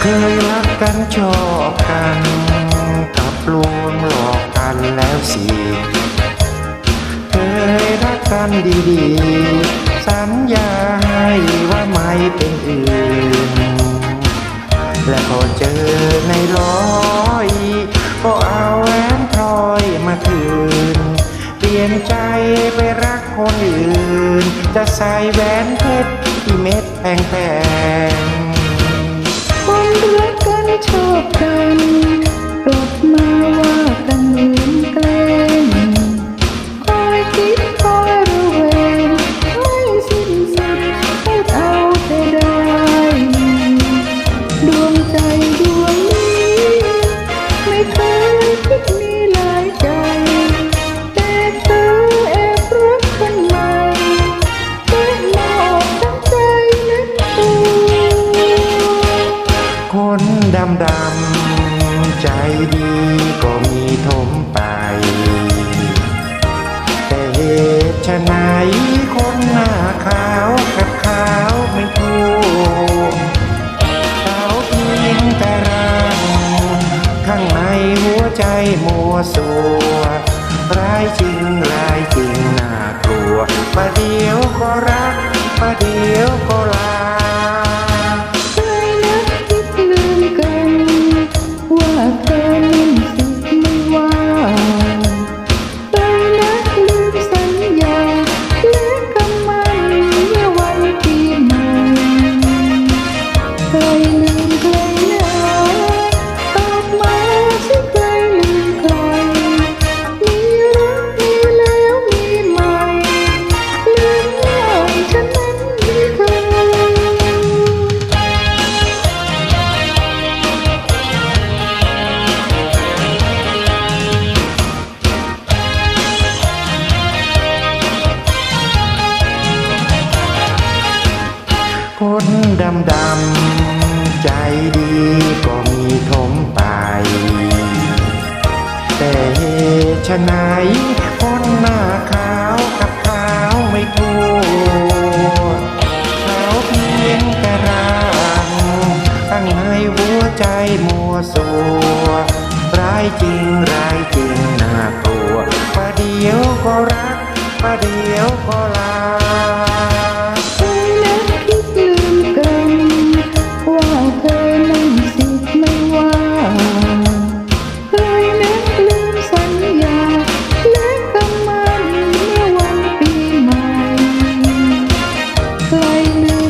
เคยรักกันชอบกันกลับลวงหลอกกันแล้วสิเคยรักกันดีๆ สัญญาให้ว่าไม่เป็นอื่น และพอเจอในร้อย ก็เอาแหวนพลอยมาคืน เปลี่ยนใจไปรักคนอื่น จะใส่แหวนเพชรที่เม็ดแพงๆ ชอบกัน ดีก็มีทมไป แต่เหตุชะไหนคนหน้าขาวกับขาวไม่ถูกขาเพียงแต่ร่างข้างในหัวใจมัวสัวร้ายจริงร้า คนดำๆใจดีก็มีถมไป แต่เหตุไฉนคนหน้าขาวกับขาวไม่ทั่วเขาเพียงแต่ร่างข้างในหัวใจมัวสัวร้ายจริงร้ายจริง I knew